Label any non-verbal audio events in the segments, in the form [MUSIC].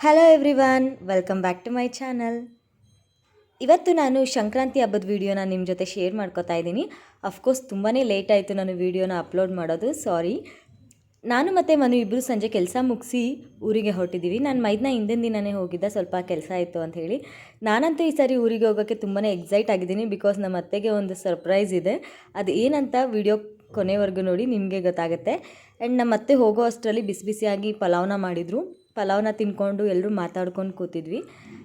Hello everyone welcome back to my channel ಇವತ್ತು ನಾನು ಸಂಕ್ರಾಂತಿ ಹಬ್ಬದ ವೀಡಿಯೋನ ನಿಮ್ಮ ಜೊತೆ ಶೇರ್ ಮಾಡ್ಕೋತಾ ಇದ್ದೀನಿ. ಅಫ್ಕೋರ್ಸ್ ತುಂಬಾ ಲೇಟ್ ಆಯಿತು ನಾನು ವೀಡಿಯೋನ ಅಪ್ಲೋಡ್ ಮಾಡೋದು ಸಾರಿ ನಾನು ಮತ್ತು ಮನು ಇಬ್ಬರು ಸಂಜೆ ಕೆಲಸ ಮುಗಿಸಿ ಊರಿಗೆ ಹೊರಟಿದ್ದೀವಿ ನಾನು ಮೈದ್ನ ಹಿಂದಿನ ದಿನವೇ ಹೋಗಿದ್ದೆ, ಸ್ವಲ್ಪ ಕೆಲಸ ಇತ್ತು ಅಂತ ಹೇಳಿ. ನಾನಂತೂ ಈ ಸಾರಿ ಊರಿಗೆ ಹೋಗೋಕ್ಕೆ ತುಂಬಾ ಎಕ್ಸೈಟ್ ಆಗಿದ್ದೀನಿ ಬಿಕಾಸ್ ನಮ್ಮ ಅತ್ತೆಗೆ ಒಂದು ಸರ್ಪ್ರೈಸ್ ಇದೆ. ಅದು ಏನಂತ ವಿಡಿಯೋ ಕೊನೆವರೆಗೂ ನೋಡಿ ನಿಮಗೆ ಗೊತ್ತಾಗುತ್ತೆ. ಆ್ಯಂಡ್ ನಮ್ಮ ಅತ್ತೆ ಹೋಗೋ ಅಷ್ಟರಲ್ಲಿ ಬಿಸಿ ಬಿಸಿಯಾಗಿ ಪಲಾವ್ನ ಮಾಡಿದರು. ಪಲಾವ್ನ ತಿನ್ಕೊಂಡು ಎಲ್ಲರೂ ಮಾತಾಡ್ಕೊಂಡು ಕೂತಿದ್ವಿ.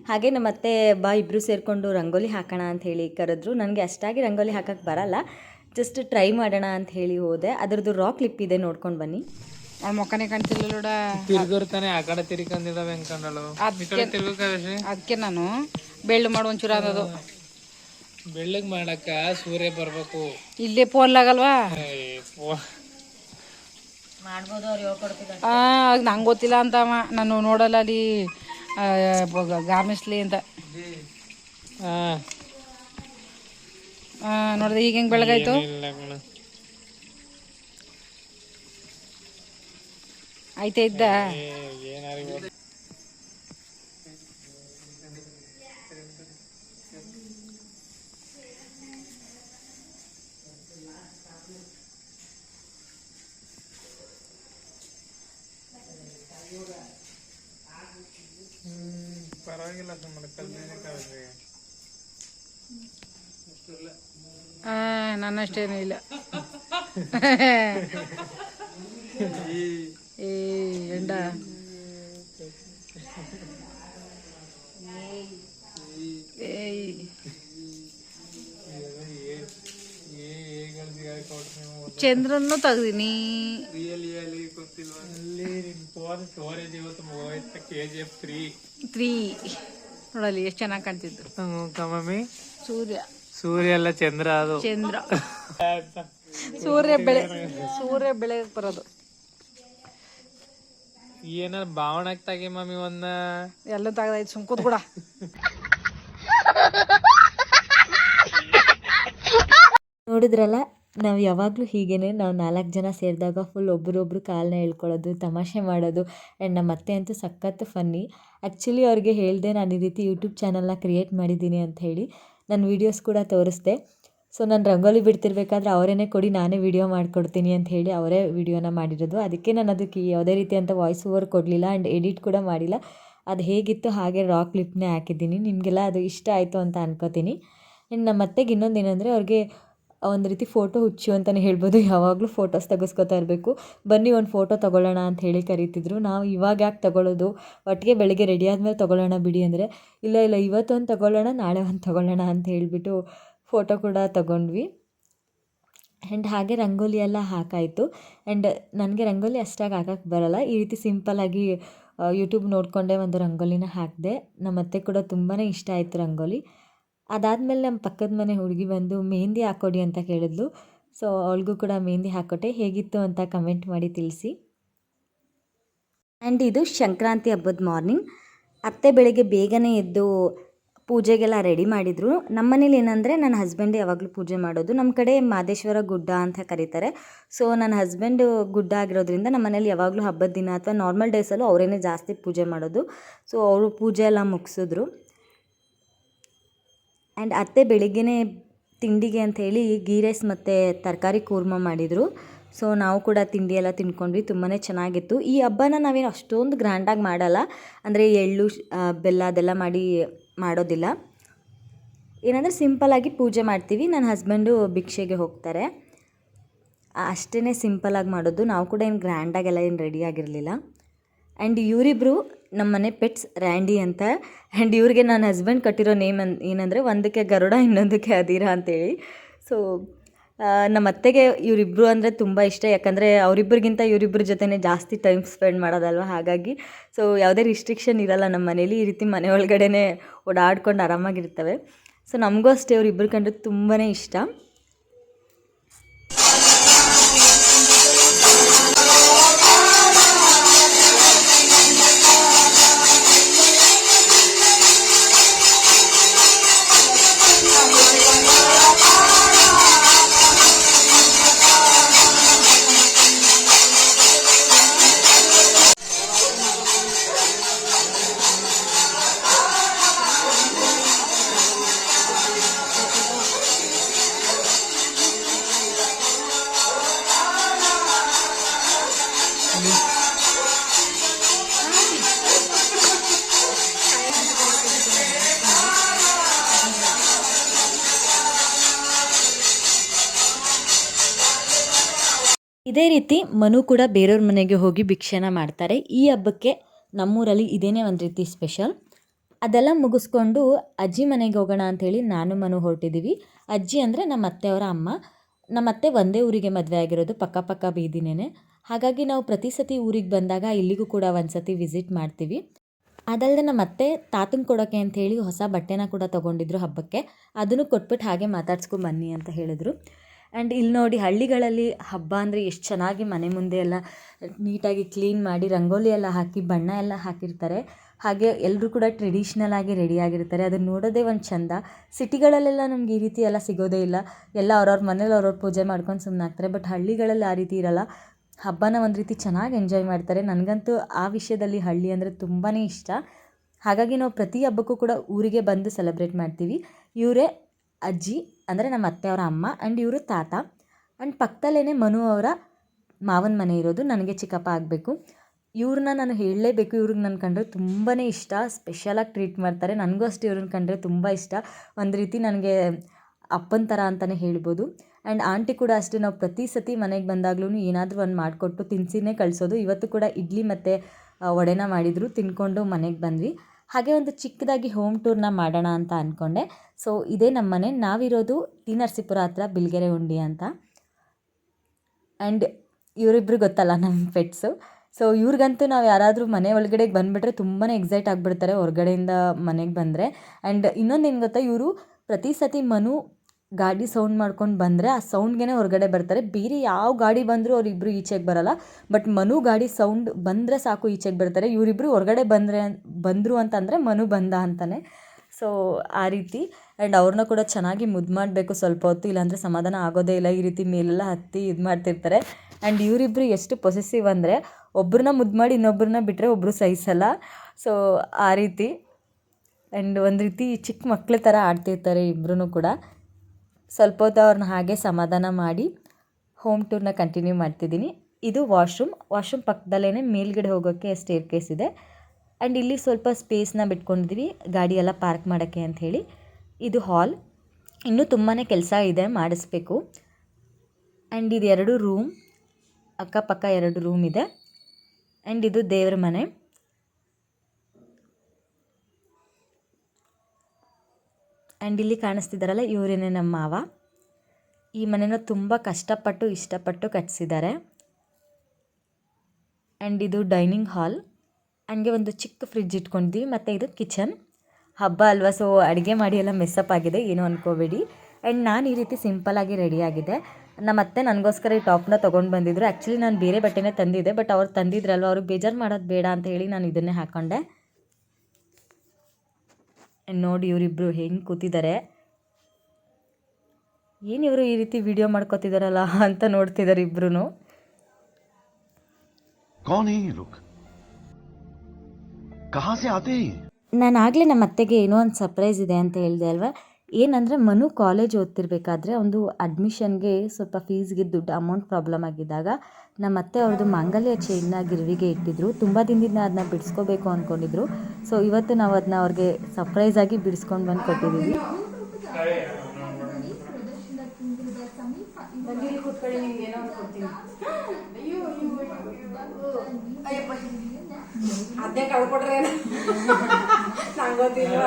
ಹಾಗೆ ನಮ್ಮ ಅತ್ತೆ ಬಾ ಇಬ್ಬರು ಸೇರಿಕೊಂಡು ರಂಗೋಲಿ ಹಾಕೋಣ ಅಂತ ಹೇಳಿ ಕರೆದ್ರು. ನನಗೆ ಅಷ್ಟಾಗಿ ರಂಗೋಲಿ ಹಾಕಕ್ಕೆ ಬರಲ್ಲ. ಜಸ್ಟ್ ಟ್ರೈ ಮಾಡೋಣ ಅಂತ ಹೇಳಿ ಹೋದೆ. ಅದರದ್ದು ರಾಕ್ ಕ್ಲಿಪ್ ಇದೆ ನೋಡ್ಕೊಂಡು ಬನ್ನಿ. ಮೊಕ್ಕನೆ ನೋಡ ತಿರ್ಗಿರ್ತಾನೆ ಆ ಕಡೆ ತಿರ್ಕೊಂಡಿದ್ದಾವ ಅದಕ್ಕೆ ನಾನು ಬೆಳ್ಳು ಮಾಡು ಒಂಚೂರು ಅನ್ನೋದು ಬೆಳ್ಳಗ್ ಮಾಡಕ್ಕ ಸೂರ್ಯ ಬರ್ಬೇಕು. ಇಲ್ಲೇ ಫೋನ್ಲಾಗಲ್ವಾ ಏ, ಆ ನಂಗೆ ಗೊತ್ತಿಲ್ಲ ಅಂತವ ನಾನು ನೋಡಲ್ಲ ಅಲ್ಲಿ ಗಾರ್ಮೆಂಟ್ಸ್ಲಿ ಅಂತ. ಆ, ಆ, ನೋಡ್ದೆ ಈಗ ಹೆಂಗ್ ಬೆಳಗಾಯ್ತು. ಆಯ್ತಾ ಇದ್ದ? ಏ, ಏನಾರು ಇವತ್ತು ಹ್ಮ್, ಪರವಾಗಿಲ್ಲ ಸುಮ್ಮನೆ ಕಲ್ದಿನೇ ಕಲ್ಸಿ ಆ, ನನ್ನಷ್ಟೇನು ಇಲ್ಲ ಏ ಎಂಡ ಏಯ್ ಚಂದ್ರನ್ನು ತೆಗ್ದೀನಿ ಅಲ್ಲಿ ನಿನ್ ಫೋನ್ ಸ್ಟೋರೇಜ್ ಇವತ್ತು ಮೂವತ್ತು K G F free three ನೋಡಲ್ಲಿ ಎಷ್ಟು ಚೆನ್ನಾಗಿ ಕಾಣ್ತಿದ್ದು. ಮಮ್ಮಿ? ಸೂರ್ಯ. ಸೂರ್ಯ ಅಲ್ಲ ಚಂದ್ರ ಅದು. ಚಂದ್ರ. [LAUGHS] ಸೂರ್ಯ ಬೆಳೆ ಸೂರ್ಯ ಬೆಳೆಗೆ ಬರೋದು. ಏನಾರ ಬಾವಣ ತಾಗಿ ಮಮ್ಮಿ ಒಂದ? ಎಲ್ಲ ತೆಗ್ದಾಯ್ತು ಸುಮ್ ಕೂತ್ ಕೂಡ ನೋಡಿದ್ರಲ್ಲ ನಾವು ಯಾವಾಗಲೂ ಹೀಗೇನೆ ನಾವು ನಾಲ್ಕು ಜನ ಸೇರಿದಾಗ ಫುಲ್ ಒಬ್ರೊಬ್ರು ಕಾಲನ್ನ ಹೇಳ್ಕೊಳ್ಳೋದು ತಮಾಷೆ ಮಾಡೋದು ಆ್ಯಂಡ್ ನಮ್ಮ ಅತ್ತೆ ಅಂತೂ ಸಖತ್ತು ಫನ್ನಿ ಆ್ಯಕ್ಚುಲಿ ಅವ್ರಿಗೆ ಹೇಳಿದೆ ನಾನು ಈ ರೀತಿ ಯೂಟ್ಯೂಬ್ ಚಾನಲ್ನ ಕ್ರಿಯೇಟ್ ಮಾಡಿದ್ದೀನಿ ಅಂತ ಹೇಳಿ ನನ್ನ ವೀಡಿಯೋಸ್ ಕೂಡ ತೋರಿಸ್ದೆ. ಸೊ ನಾನು ರಂಗೋಲಿ ಬಿಡ್ತಿರ್ಬೇಕಾದ್ರೆ ಅವರೇನೆ ಕೊಡಿ, ನಾನೇ ವಿಡಿಯೋ ಮಾಡಿಕೊಡ್ತೀನಿ ಅಂತ ಹೇಳಿ ಅವರೇ ವೀಡಿಯೋನ ಮಾಡಿರೋದು. ಅದಕ್ಕೆ ನಾನು ಅದಕ್ಕೆ ಯಾವುದೇ ರೀತಿ ಅಂತ ವಾಯ್ಸ್ ಓವರ್ ಕೊಡಲಿಲ್ಲ ಆ್ಯಂಡ್ ಎಡಿಟ್ ಕೂಡ ಮಾಡಿಲ್ಲ. ಅದು ಹೇಗಿತ್ತು ಹಾಗೆ ರಾ ಕ್ಲಿಪ್ನೇ ಹಾಕಿದ್ದೀನಿ. ನಿಮಗೆಲ್ಲ ಅದು ಇಷ್ಟ ಆಯಿತು ಅಂತ ಅನ್ಕೋತೀನಿ. ಇನ್ನು ನಮ್ಮ ಅತ್ತೆಗೆ ಇನ್ನೊಂದು ಏನಂದರೆ ಅವ್ರಿಗೆ ಒಂದು ರೀತಿ ಫೋಟೋ ಹುಚ್ಚು ಅಂತಲೇ ಹೇಳ್ಬೋದು. ಯಾವಾಗಲೂ ಫೋಟೋಸ್ ತೆಗೆಸ್ಕೊತಾ ಇರಬೇಕು. ಬನ್ನಿ ಒಂದು ಫೋಟೋ ತೊಗೊಳ್ಳೋಣ ಅಂತ ಹೇಳಿ ಕರೀತಿದ್ರು. ನಾವು ಇವಾಗ ಯಾಕೆ ತೊಗೊಳ್ಳೋದು ಒಟ್ಟಿಗೆ ಬೆಳಗ್ಗೆ ರೆಡಿ ಆದಮೇಲೆ ತೊಗೊಳ್ಳೋಣ ಬಿಡಿ ಅಂದರೆ, ಇಲ್ಲ ಇಲ್ಲ, ಇವತ್ತೊಂದು ತೊಗೊಳ್ಳೋಣ, ನಾಳೆ ಒಂದು ತೊಗೊಳ್ಳೋಣ ಅಂತ ಹೇಳಿಬಿಟ್ಟು ಫೋಟೋ ಕೂಡ ತೊಗೊಂಡ್ವಿ. ಆ್ಯಂಡ್ ಹಾಗೆ ರಂಗೋಲಿ ಎಲ್ಲ ಹಾಕಾಯಿತು. ಆ್ಯಂಡ್ ನನಗೆ ರಂಗೋಲಿ ಅಷ್ಟಾಗಿ ಹಾಕಕ್ಕೆ ಬರಲ್ಲ. ಈ ರೀತಿ ಸಿಂಪಲ್ಲಾಗಿ ಯೂಟ್ಯೂಬ್ ನೋಡಿಕೊಂಡೇ ಒಂದು ರಂಗೋಲಿನ ಹಾಕಿದೆ. ನಮ್ಮ ಅತ್ತೆ ಕೂಡ ತುಂಬಾ ಇಷ್ಟ ಆಯಿತು ರಂಗೋಲಿ. ಅದಾದಮೇಲೆ ನಮ್ಮ ಪಕ್ಕದ ಮನೆ ಹುಡುಗಿ ಬಂದು, ಮೆಹಂದಿ ಹಾಕ್ಕೊಡಿ ಅಂತ ಕೇಳಿದ್ಲು. ಸೊ ಅವಳಿಗೂ ಕೂಡ ಮೆಹಂದಿ ಹಾಕ್ಕೊಟ್ಟೆ ಹೇಗಿತ್ತು ಅಂತ ಕಮೆಂಟ್ ಮಾಡಿ ತಿಳಿಸಿ. ಆ್ಯಂಡ್ ಇದು ಸಂಕ್ರಾಂತಿ ಹಬ್ಬದ ಮಾರ್ನಿಂಗ್ ಅತ್ತೆ ಬೆಳಗ್ಗೆ ಬೇಗನೆ ಎದ್ದು ಪೂಜೆಗೆಲ್ಲ ರೆಡಿ ಮಾಡಿದರು. ನಮ್ಮ ಮನೇಲಿ ಏನಂದರೆ, ನನ್ನ ಹಸ್ಬೆಂಡ್ ಯಾವಾಗಲೂ ಪೂಜೆ ಮಾಡೋದು. ನಮ್ಮ ಕಡೆ ಮಾದೇಶ್ವರ ಗುಡ್ಡ ಅಂತ ಕರೀತಾರೆ. ಸೊ ನನ್ನ ಹಸ್ಬೆಂಡು ಗುಡ್ಡ ಆಗಿರೋದ್ರಿಂದ ನಮ್ಮ ಮನೇಲಿ ಯಾವಾಗಲೂ ಹಬ್ಬದ ದಿನ ಅಥವಾ ನಾರ್ಮಲ್ ಡೇಸಲ್ಲೂ ಅವರೇನೆ ಜಾಸ್ತಿ ಪೂಜೆ ಮಾಡೋದು. ಸೊ ಅವರು ಪೂಜೆ ಎಲ್ಲ ಮುಗಿಸಿದ್ರು. ಆ್ಯಂಡ್ ಅತ್ತೆ ಬೆಳಿಗ್ಗೆನೇ ತಿಂಡಿಗೆ ಅಂತ ಹೇಳಿ ಗೀ ರೈಸ್ ಮತ್ತು ತರಕಾರಿ ಕೂರ್ಮ ಮಾಡಿದರು. ಸೊ, ನಾವು ಕೂಡ ತಿಂಡಿ ಎಲ್ಲ ತಿನ್ಕೊಂಡ್ವಿ ತುಂಬಾ ಚೆನ್ನಾಗಿತ್ತು. ಈ ಹಬ್ಬನ ನಾವೇನು ಅಷ್ಟೊಂದು ಗ್ರ್ಯಾಂಡಾಗಿ ಮಾಡಲ್ಲ. ಅಂದರೆ ಎಳ್ಳು ಬೆಲ್ಲ ಅದೆಲ್ಲ ಮಾಡಿ ಮಾಡೋದಿಲ್ಲ. ಏನಂದರೆ ಸಿಂಪಲಾಗಿ ಪೂಜೆ ಮಾಡ್ತೀವಿ. ನನ್ನ ಹಸ್ಬೆಂಡು ಭಿಕ್ಷೆಗೆ ಹೋಗ್ತಾರೆ. ಅಷ್ಟೇ ಸಿಂಪಲಾಗಿ ಮಾಡೋದು. ನಾವು ಕೂಡ ಏನು ಗ್ರ್ಯಾಂಡಾಗೆಲ್ಲ ಏನು ರೆಡಿ ಆಗಿರಲಿಲ್ಲ. ಆ್ಯಂಡ್ ಇವರಿಬ್ಬರು ನಮ್ಮ ಮನೆ ಪೆಟ್ಸ್ ರ್ಯಾಂಡಿ ಅಂತ. ಆ್ಯಂಡ್ ಇವ್ರಿಗೆ ನನ್ನ ಹಸ್ಬೆಂಡ್ ಕಟ್ಟಿರೋ ನೇಮ್ ಅನ್, ಏನಂದರೆ ಒಂದಕ್ಕೆ ಗರುಡ, ಇನ್ನೊಂದಕ್ಕೆ ಅದಿರ ಅಂತೇಳಿ. ಸೊ ನಮ್ಮ ಅತ್ತೆಗೆ ಇವರಿಬ್ಬರು ಅಂದರೆ ತುಂಬ ಇಷ್ಟ. ಯಾಕಂದರೆ ಅವರಿಬ್ಬರಿಗಿಂತ ಇವರಿಬ್ಬರ ಜೊತೆನೇ ಜಾಸ್ತಿ ಟೈಮ್ ಸ್ಪೆಂಡ್ ಮಾಡೋದಲ್ವ? ಹಾಗಾಗಿ ಸೊ ಯಾವುದೇ ರಿಸ್ಟ್ರಿಕ್ಷನ್ ಇರಲ್ಲ ನಮ್ಮ ಮನೇಲಿ. ಈ ರೀತಿ ಮನೆ ಒಳಗಡೆನೇ ಓಡಾಡ್ಕೊಂಡು ಆರಾಮಾಗಿರ್ತವೆ. ಸೊ ನಮಗೂ ಅಷ್ಟೇ. ಇವ್ರಿಬ್ಬರು ಕಂಡ್ರೆ ತುಂಬಾ ಇಷ್ಟ. ಇದೇ ರೀತಿ ಮನು ಕೂಡ ಬೇರೆಯವ್ರ ಮನೆಗೆ ಹೋಗಿ ಭಿಕ್ಷೆನ ಮಾಡ್ತಾರೆ. ಈ ಹಬ್ಬಕ್ಕೆ ನಮ್ಮೂರಲ್ಲಿ ಇದೇನೇ ಒಂದು ರೀತಿ ಸ್ಪೆಷಲ್. ಅದೆಲ್ಲ ಮುಗಿಸ್ಕೊಂಡು ಅಜ್ಜಿ ಮನೆಗೆ ಹೋಗೋಣ ಅಂಥೇಳಿ ನಾನು ಮನು ಹೊರಟಿದ್ದೀವಿ ಅಜ್ಜಿ ಅಂದರೆ ನಮ್ಮ ಅತ್ತೆಯವರ ಅಮ್ಮ. ನಮ್ಮ ಅತ್ತೆ ಒಂದೇ ಊರಿಗೆ ಮದುವೆ ಆಗಿರೋದು, ಪಕ್ಕ ಪಕ್ಕ ಬೀದಿನೇ ಹಾಗಾಗಿ ನಾವು ಪ್ರತಿ ಸತಿ ಊರಿಗೆ ಬಂದಾಗ ಇಲ್ಲಿಗೂ ಕೂಡ ಒಂದು ಸತಿ ವಿಸಿಟ್ ಮಾಡ್ತೀವಿ. ಅದಲ್ಲದೆ ನಮ್ಮ ಅತ್ತೆ ತಾತನ ಕೊಡೋಕ್ಕೆ ಅಂಥೇಳಿ ಹೊಸ ಬಟ್ಟೆನ ಕೂಡ ತೊಗೊಂಡಿದ್ರು ಹಬ್ಬಕ್ಕೆ. ಅದನ್ನು ಕೊಟ್ಬಿಟ್ಟು ಹಾಗೆ ಮಾತಾಡ್ಸ್ಕೊಂಡು ಬನ್ನಿ ಅಂತ ಹೇಳಿದ್ರು. ಆ್ಯಂಡ್ ಇಲ್ಲಿ ನೋಡಿ ಹಳ್ಳಿಗಳಲ್ಲಿ ಹಬ್ಬ ಅಂದರೆ ಎಷ್ಟು ಚೆನ್ನಾಗಿ ಮನೆ ಮುಂದೆ ಎಲ್ಲ ನೀಟಾಗಿ ಕ್ಲೀನ್ ಮಾಡಿ ರಂಗೋಲಿ ಎಲ್ಲ ಹಾಕಿ, ಬಣ್ಣ ಎಲ್ಲ ಹಾಕಿರ್ತಾರೆ. ಹಾಗೆ ಎಲ್ಲರೂ ಕೂಡ ಟ್ರೆಡಿಷ್ನಲ್ ಆಗಿ ರೆಡಿ ಆಗಿರ್ತಾರೆ. ಅದನ್ನು ನೋಡೋದೇ ಒಂದು ಚಂದ. ಸಿಟಿಗಳಲ್ಲೆಲ್ಲ ನಮ್ಗೆ ಈ ರೀತಿ ಎಲ್ಲ ಸಿಗೋದೇ ಇಲ್ಲ. ಎಲ್ಲ ಅವ್ರವ್ರ ಮನೇಲಿ ಅವ್ರವ್ರ ಪೂಜೆ ಮಾಡ್ಕೊಂಡು ಸುಮ್ಮನೆ ಆಗ್ತಾರೆ ಬಟ್ ಹಳ್ಳಿಗಳಲ್ಲಿ ಆ ರೀತಿ ಇರಲ್ಲ. ಹಬ್ಬನ ಒಂದು ರೀತಿ ಚೆನ್ನಾಗಿ ಎಂಜಾಯ್ ಮಾಡ್ತಾರೆ. ನನಗಂತೂ ಆ ವಿಷಯದಲ್ಲಿ ಹಳ್ಳಿ ಅಂದರೆ ತುಂಬಾ ಇಷ್ಟ. ಹಾಗಾಗಿ ನಾವು ಪ್ರತಿ ಹಬ್ಬಕ್ಕೂ ಕೂಡ ಊರಿಗೆ ಬಂದು ಸೆಲೆಬ್ರೇಟ್ ಮಾಡ್ತೀವಿ. ಇವರೇ ಅಜ್ಜಿ ಅಂದರೆ ನಮ್ಮ ಅತ್ತೆಯವರ ಅಮ್ಮ ಆ್ಯಂಡ್ ಇವರು ತಾತ. ಆ್ಯಂಡ್ ಪಕ್ಕದಲ್ಲೇ ಮನು ಅವರ ಮಾವನ ಮನೆ ಇರೋದು, ನನಗೆ ಚಿಕ್ಕಪ್ಪ ಆಗಬೇಕು. ಇವ್ರನ್ನ ನಾನು ಹೇಳಲೇಬೇಕು, ಇವ್ರಿಗೆ ನನ್ನ ಕಂಡ್ರೆ ತುಂಬಾ ಇಷ್ಟ. ಸ್ಪೆಷಲಾಗಿ ಟ್ರೀಟ್ ಮಾಡ್ತಾರೆ. ನನಗೂ ಅಷ್ಟೇ ಇವ್ರನ್ನ ಕಂಡ್ರೆ ತುಂಬ ಇಷ್ಟ. ಒಂದು ರೀತಿ ನನಗೆ ಅಪ್ಪನ ಥರ ಅಂತಲೇ ಹೇಳ್ಬೋದು. ಆ್ಯಂಡ್ ಆಂಟಿ ಕೂಡ ಅಷ್ಟೇ, ನಾವು ಪ್ರತಿ ಸತಿ ಮನೆಗೆ ಬಂದಾಗ್ಲೂ ಏನಾದರೂ ಒಂದು ಮಾಡಿಕೊಟ್ಟು ತಿನ್ಸಿನೇ ಕಳಿಸೋದು. ಇವತ್ತು ಕೂಡ ಇಡ್ಲಿ ಮತ್ತು ವಡೆನ ಮಾಡಿದರು, ತಿನ್ಕೊಂಡು ಮನೆಗೆ ಬಂದ್ವಿ. ಹಾಗೆ ಒಂದು ಚಿಕ್ಕದಾಗಿ ಹೋಮ್ ಟೂರ್ನ ಮಾಡೋಣ ಅಂತ ಅಂದ್ಕೊಂಡೆ ಸೊ ಇದೇ ನಮ್ಮ ಮನೆ ನಾವಿರೋದು ಟಿ ನರಸೀಪುರ ಹತ್ರ ಬಿಲ್ಗೆರೆ ಉಂಡಿ ಅಂತ. ಆ್ಯಂಡ್ ಇವರಿಬ್ರು ಗೊತ್ತಲ್ಲ ನಮ್ಮ ಪೆಟ್ಸು ಸೊ ಇವ್ರಿಗಂತೂ ನಾವು ಯಾರಾದರೂ ಮನೆ ಒಳಗಡೆಗೆ ಬಂದುಬಿಟ್ರೆ ತುಂಬಾ ಎಕ್ಸೈಟ್ ಆಗಿಬಿಡ್ತಾರೆ, ಹೊರಗಡೆಯಿಂದ ಮನೆಗೆ ಬಂದರೆ. ಆ್ಯಂಡ್ ಇನ್ನೊಂದು ಏನು ಗೊತ್ತಾ, ಇವರು ಪ್ರತಿ ಸತಿ ಮನು ಗಾಡಿ ಸೌಂಡ್ ಮಾಡ್ಕೊಂಡು ಬಂದರೆ ಆ ಸೌಂಡ್ಗೆ ಹೊರಗಡೆ ಬರ್ತಾರೆ. ಬೇರೆ ಯಾವ ಗಾಡಿ ಬಂದರೂ ಅವರಿಬ್ಬರು ಈಚೆಗೆ ಬರಲ್ಲ. ಬಟ್ ಮನು ಗಾಡಿ ಸೌಂಡ್ ಬಂದರೆ ಸಾಕು ಈಚೆಗೆ ಬರ್ತಾರೆ. ಇವರಿಬ್ಬರು ಹೊರಗಡೆ ಬಂದರೆ, ಬಂದರು ಅಂತಂದರೆ ಮನು ಬಂದ ಅಂತಾನೆ. ಸೊ ಆ ರೀತಿ. ಆ್ಯಂಡ್ ಅವ್ರನ್ನ ಕೂಡ ಚೆನ್ನಾಗಿ ಮುದ್ದು ಮಾಡಬೇಕು ಸ್ವಲ್ಪ ಹೊತ್ತು. ಇಲ್ಲಾಂದರೆ ಸಮಾಧಾನ ಆಗೋದೇ ಇಲ್ಲ. ಈ ರೀತಿ ಮೇಲೆಲ್ಲ ಹತ್ತಿ ಇದು ಮಾಡ್ತಿರ್ತಾರೆ. ಆ್ಯಂಡ್ ಇವರಿಬ್ಬರು ಎಷ್ಟು ಪೊಸೆಸಿವ್ ಅಂದರೆ ಒಬ್ಬರನ್ನ ಮುದ್ದು ಮಾಡಿ ಇನ್ನೊಬ್ಬರನ್ನ ಬಿಟ್ಟರೆ ಒಬ್ಬರು ಸಹಿಸಲ್ಲ. ಸೊ ಆ ರೀತಿ. ಆ್ಯಂಡ್ ಒಂದು ರೀತಿ ಚಿಕ್ಕ ಮಕ್ಕಳ ಥರ ಆಡ್ತಿರ್ತಾರೆ ಇಬ್ಬರೂ ಕೂಡ. ಸ್ವಲ್ಪ ಹೊತ್ತು ಅವ್ರನ್ನ ಹಾಗೆ ಸಮಾಧಾನ ಮಾಡಿ ಹೋಮ್ ಟೂರ್ನ ಕಂಟಿನ್ಯೂ ಮಾಡ್ತಿದ್ದೀನಿ. ಇದು ವಾಶ್ರೂಮ್. ವಾಶ್ರೂಮ್ ಪಕ್ಕದಲ್ಲೇ ಮೇಲ್ಗಡೆ ಹೋಗೋಕ್ಕೆ ಸ್ಟೇರ್ ಕೇಸ್ ಇದೆ. ಆ್ಯಂಡ್ ಇಲ್ಲಿ ಸ್ವಲ್ಪ ಸ್ಪೇಸ್ನ ಬಿಟ್ಕೊಂಡಿದ್ದೀವಿ ಗಾಡಿ ಎಲ್ಲ ಪಾರ್ಕ್ ಮಾಡೋಕ್ಕೆ ಅಂತ ಹೇಳಿ. ಇದು ಹಾಲ್. ಇನ್ನೂ ತುಂಬಾ ಕೆಲಸ ಇದೆ ಮಾಡಿಸ್ಬೇಕು. ಆ್ಯಂಡ್ ಇದು ಎರಡು ರೂಮ್. ಅಕ್ಕಪಕ್ಕ ಎರಡು ರೂಮ್ ಇದೆ. ಆ್ಯಂಡ್ ಇದು ದೇವ್ರ ಮನೆ. ಆ್ಯಂಡ್ ಇಲ್ಲಿ ಕಾಣಿಸ್ತಿದ್ದಾರಲ್ಲ ಇವರೇನೆ ನಮ್ಮ ಮಾವ. ಈ ಮನೆನ ತುಂಬ ಕಷ್ಟಪಟ್ಟು, ಇಷ್ಟಪಟ್ಟು ಕಟ್ಟಿಸಿದ್ದಾರೆ ಆ್ಯಂಡ್ ಇದು ಡೈನಿಂಗ್ ಹಾಲ್. ಹಂಗೆ ಒಂದು ಚಿಕ್ಕ ಫ್ರಿಜ್ ಇಟ್ಕೊಂಡಿದ್ವಿ, ಮತ್ತು ಇದು ಕಿಚನ್. ಹಬ್ಬ ಅಲ್ವಾ, ಸೊ ಅಡುಗೆ ಮಾಡಿ ಎಲ್ಲ ಮೆಸ್ಸಪ್ ಆಗಿದೆ, ಏನೂ ಅನ್ಕೋಬೇಡಿ. ಆ್ಯಂಡ್ ನಾನು ಈ ರೀತಿ ಸಿಂಪಲ್ಲಾಗಿ ರೆಡಿಯಾಗಿದೆ ನಮ್ಮ ಅತ್ತೆ ನನಗೋಸ್ಕರ ಈ ಟಾಪ್ನ ತೊಗೊಂಡು ಬಂದಿದ್ರು. ಆ್ಯಕ್ಚುಲಿ ನಾನು ಬೇರೆ ಬಟ್ಟೆನೇ ತಂದಿದ್ದೆ, ಬಟ್ ಅವ್ರು ತಂದಿದ್ರಲ್ವ ಅವ್ರಿಗೆ ಬೇಜಾರು ಮಾಡೋದು ಬೇಡ ಅಂತ ಹೇಳಿ ನಾನು ಇದನ್ನೇ ಹಾಕ್ಕೊಂಡೆ ನೋಡಿ ಇವರಿಬ್ಬರು ಹೆಂಗೆ ಕೂತಿದ್ದಾರೆ ಏನು ಇವರು ಈ ರೀತಿ ವಿಡಿಯೋ ಮಾಡ್ಕೋತಿದಾರಲ್ಲ ಅಂತ ನೋಡ್ತಿದ್ದಾರೆ ಇಬ್ರು ನಾನು ಆಗಲೇ ನಮ್ಮ ಅತ್ತೆಗೆ ಏನೋ ಒಂದು ಸರ್ಪ್ರೈಸ್ ಇದೆ ಅಂತ ಹೇಳಿದೆ ಅಲ್ವಾ? ಏನಂದರೆ ಮನು ಕಾಲೇಜ್ ಓದ್ತಿರ್ಬೇಕಾದ್ರೆ ಒಂದು ಅಡ್ಮಿಷನ್ಗೆ ಸ್ವಲ್ಪ ಫೀಸ್ಗೆ ದುಡ್ಡು ಅಮೌಂಟ್ ಪ್ರಾಬ್ಲಮ್ ಆಗಿದ್ದಾಗ ನಮ್ಮ ಅತ್ತೆ ಅವ್ರದ್ದು ಮಾಂಗಲ್ಯ ಚೈನ್ನ ಗಿರ್ವಿಗೆ ಇಟ್ಟಿದ್ರು. ತುಂಬ ದಿನದಿಂದ ಅದನ್ನ ಬಿಡಿಸ್ಕೋಬೇಕು ಅಂದ್ಕೊಂಡಿದ್ರು ಸೊ ಇವತ್ತು ನಾವು ಅದನ್ನ ಅವ್ರಿಗೆ ಸರ್ಪ್ರೈಸ್ ಆಗಿ ಬಿಡಿಸ್ಕೊಂಡು ಬಂದು ಕೊಟ್ಟಿದ್ದೀವಿ ಅದೇ ಕಳ್ಕೊಡ್ರೆ ನಂಗೆ ಗೊತ್ತಿಲ್ಲ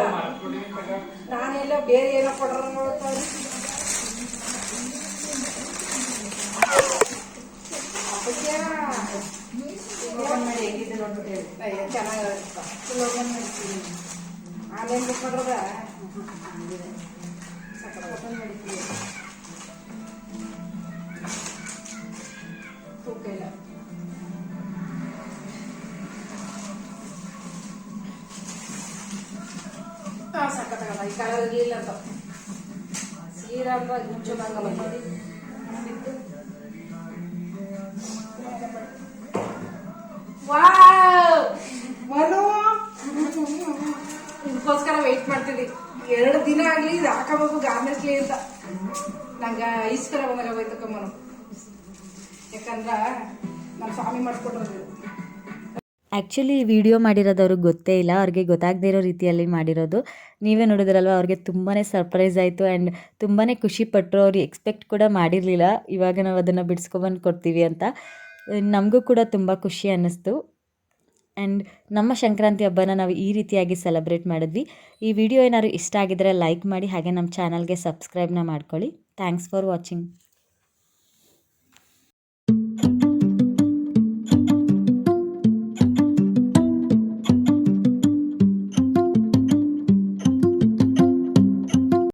ನಾನೆಲ್ಲ ಬೇರೆ ಏನೋ ಕೊಡ್ರ ನೋಡ್ತಾರೆ ಆಮೇಲೆ ಕೊಡ್ರದ ತೂಕ ಮನು! ಇದಕ್ಕೋಸ್ಕರ ವೆಯ್ಟ್ ಮಾಡ್ತಿದ್ವಿ ಎರಡು ದಿನ ಆಗ್ಲಿ ಇದು ಹಾಕಬೇಕು ಗಾರ್ಮೆಂಟ್ಸ್ಲಿ ಅಂತ. ನಂಗೆ ಈಸ್ಕರ ಬಂದಾಗ ಹೋಯ್ತಕ್ಕ ಮನು. ಯಾಕಂದ್ರ ನಮ್ಮ ಸ್ವಾಮಿ ಮಾಡಿಸ್ಕೊಟ್ರದು ಆ್ಯಕ್ಚುಲಿ ವಿಡಿಯೋ ಮಾಡಿರೋದು ಅವ್ರಿಗೆ ಗೊತ್ತೇ ಇಲ್ಲ. ಅವ್ರಿಗೆ ಗೊತ್ತಾಗದೇ ಇರೋ ರೀತಿಯಲ್ಲಿ ಮಾಡಿರೋದು. ನೀವೇ ನೋಡಿದ್ರಲ್ವ, ಅವ್ರಿಗೆ ತುಂಬಾ ಸರ್ಪ್ರೈಸ್ ಆಯಿತು ಆ್ಯಂಡ್ ತುಂಬಾ ಖುಷಿಪಟ್ಟರು ಅವ್ರು ಎಕ್ಸ್ಪೆಕ್ಟ್ ಕೂಡ ಮಾಡಿರಲಿಲ್ಲ. ಇವಾಗ ನಾವು ಅದನ್ನು ಬಿಡಿಸ್ಕೊಬಂದು ಕೊಡ್ತೀವಿ ಅಂತ. ನಮಗೂ ಕೂಡ ತುಂಬ ಖುಷಿ ಅನ್ನಿಸ್ತು. ಆ್ಯಂಡ್ ನಮ್ಮ ಸಂಕ್ರಾಂತಿ ಹಬ್ಬನ ನಾವು ಈ ರೀತಿಯಾಗಿ ಸೆಲೆಬ್ರೇಟ್ ಮಾಡಿದ್ವಿ. ಈ ವಿಡಿಯೋ ಏನಾದ್ರು ಇಷ್ಟ ಆಗಿದ್ರೆ ಲೈಕ್ ಮಾಡಿ, ಹಾಗೆ ನಮ್ಮ ಚಾನಲ್ಗೆ ಸಬ್ಸ್ಕ್ರೈಬ್ನ ಮಾಡ್ಕೊಳ್ಳಿ. Thanks for watching